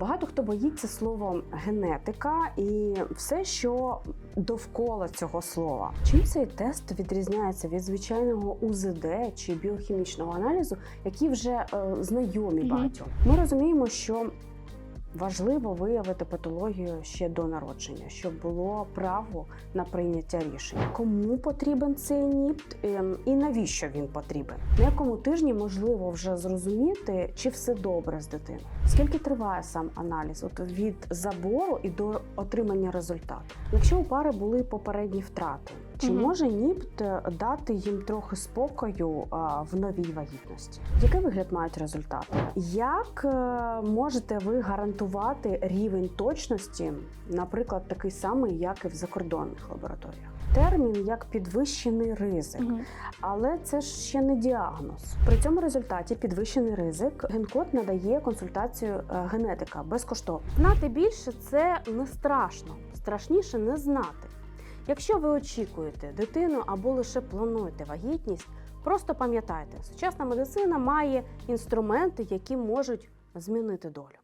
Багато хто боїться слова генетика і все, що довкола цього слова. Чим цей тест відрізняється від звичайного УЗД чи біохімічного аналізу, які вже е, знайомі багатьом? Ми розуміємо, що важливо виявити патологію ще до народження, щоб було право на прийняття рішення. Кому потрібен цей НІПТ ем, і навіщо він потрібен? На якому тижні можливо вже зрозуміти, чи все добре з дитиною? Скільки триває сам аналіз? От від забору і до отримання результату? Якщо у пари були попередні втрати, чи Мгм. може НІПТ дати їм трохи спокою а, в новій вагітності? Який вигляд мають результати? Як е, можете ви гарантувати рівень точності, наприклад, такий самий, як і в закордонних лабораторіях? Термін як підвищений ризик. Мгм. Але це ж ще не діагноз. При цьому результаті підвищений ризик. Генкод надає консультацію е, генетика безкоштовно. Знати більше це не страшно, страшніше не знати. Якщо ви очікуєте дитину або лише плануєте вагітність, просто пам'ятайте, сучасна медицина має інструменти, які можуть змінити долю.